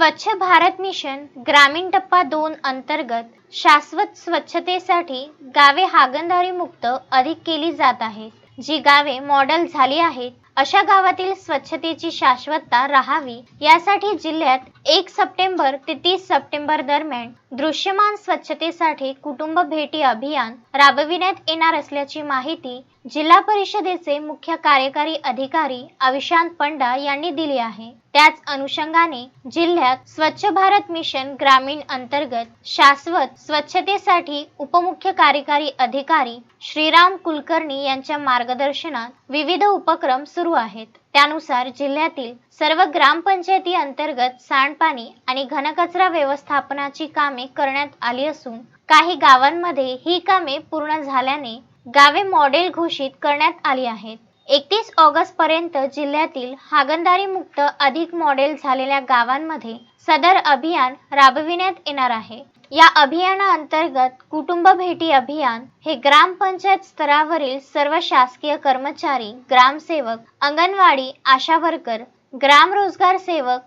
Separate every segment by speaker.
Speaker 1: स्वच्छ भारत मिशन ग्रामीण टप्पा दोन अंतर्गत शाश्वत स्वच्छतेसाठी गावे हागणदारी मुक्त अधिक केली जात आहेत. जी गावे मॉडेल झाली आहेत अशा गावातील स्वच्छतेची शाश्वतता राहावी यासाठी जिल्ह्यात एक सप्टेंबर ते तीस सप्टेंबर दरम्यान दृश्यमान स्वच्छतेसाठी कुटुंब भेटी अभियान राबविण्यात येणार असल्याची माहिती जिल्हा परिषदेचे मुख्य कार्यकारी अधिकारी अविशांत पंडा यांनी दिली आहे. त्याच अनुषंगाने जिल्ह्यात स्वच्छ भारत मिशन ग्रामीण अंतर्गत शाश्वत स्वच्छतेसाठी उपमुख्य कार्यकारी अधिकारी श्रीराम कुलकर्णी यांच्या मार्गदर्शनात विविध उपक्रम सुरू आहेत. त्यानुसार जिल्ह्यातील सर्व ग्रामपंचायती अंतर्गत सांडपाणी आणि घनकचरा व्यवस्थापनाची कामे करण्यात आली असून काही गावांमध्ये ही कामे पूर्ण झाल्याने गावे मॉडेल घोषित करण्यात आली आहेत. एकतीस ऑगस्ट पर्यंत जिल्ह्यातील हागणदारी मुक्त अधिक मॉडेल झालेल्या गावांमध्ये सदर अभियान राबविण्यात येणार आहे. या अभियानाअंतर्गत कुटुंब भेटी अभियान हे ग्रामपंचायत स्तरावरील सर्व शासकीय कर्मचारी ग्रामसेवक अंगणवाडी आशा वर्कर ग्राम रोजगार सेवक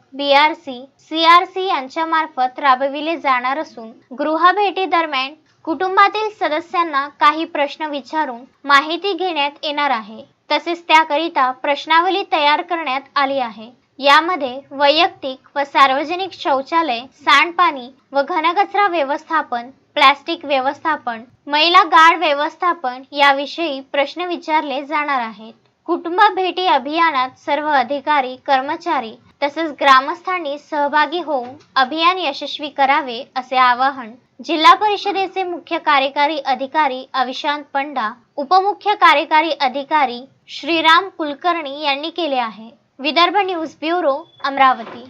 Speaker 1: सी आर यांच्या मार्फत राबविले जाणार असून गृहभेटी दरम्यान कुटुंबातील सदस्यांना काही प्रश्न विचारून माहिती घेण्यात येणार आहे. तसेच त्याकरिता प्रश्नावली तयार करण्यात आली आहे. यामध्ये वैयक्तिक व सार्वजनिक शौचालय सांडपाणी व घनकचरा व्यवस्थापन प्लॅस्टिक व्यवस्थापन मैला गाळ व्यवस्थापन याविषयी प्रश्न विचारले जाणार आहेत. कुटुंब भेटी अभियानात सर्व अधिकारी कर्मचारी तसेच ग्रामस्थांनी सहभागी होऊन अभियान यशस्वी करावे असे आवाहन जिल्हा परिषदेचे मुख्य कार्यकारी अधिकारी अविशांत पंडा उपमुख्य कार्यकारी अधिकारी श्रीराम कुलकर्णी यांनी केले आहे. Vidarbha news bureau Amravati.